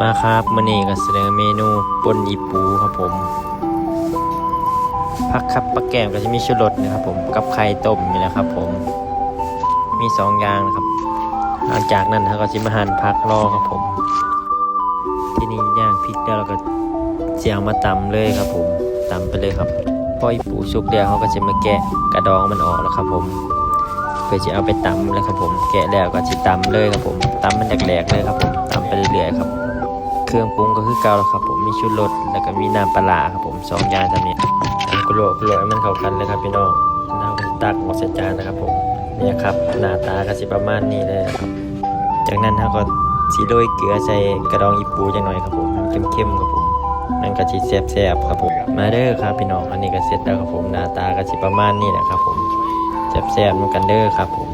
มาครับมื้อนี้ก็เสนอเมนูปนอีปูครับผมผักครับปลาแก้มก็จะมีชูรสนะครับผมกับไข่ต้มนี่นะครับผม มีสองอย่างนะครับ หลังจากนั้นเราก็จะมาหั่นผักรอครับผม ที่นี่ย่างพริกแล้วเราก็เจียวมาตำเลยครับผมตำไปเลยครับพออีปูสุกแล้วเขาก็จะมาแกะกระดองมันออกแล้วครับผมเพื่อจะเอาไปตำเลยครับผม แกะแล้วก็จะตำเลยครับผมตำมันแหลกๆเลยครับผมตำไปเรื่อยๆครับ เครื่องปรุงก็คือเก่าแล้วครับผมมีชูรสแล้วก็มีน้ำปลาครับผมสองอย่างทำนี้ตำกุโรกุโรให้มันเข้ากันเลยครับพี่น้องแล้วตักหมดใส่จานนะครับผมเนี่ยครับหน้าตาก็สิประมาณนี้เลยนะครับ จากนั้นเราก็สีโรยเกลือใส่กระดองอีปูจังหน่อยครับผมเข้มๆครับผมนั่นก็สิแซ่บๆครับผมมาเด้อครับพี่น้องอันนี้ก็เสร็จแล้วครับผมหน้าตาก็สิประมาณนี้แหละครับผมแซ่บๆเหมือนกันเด้อครับผม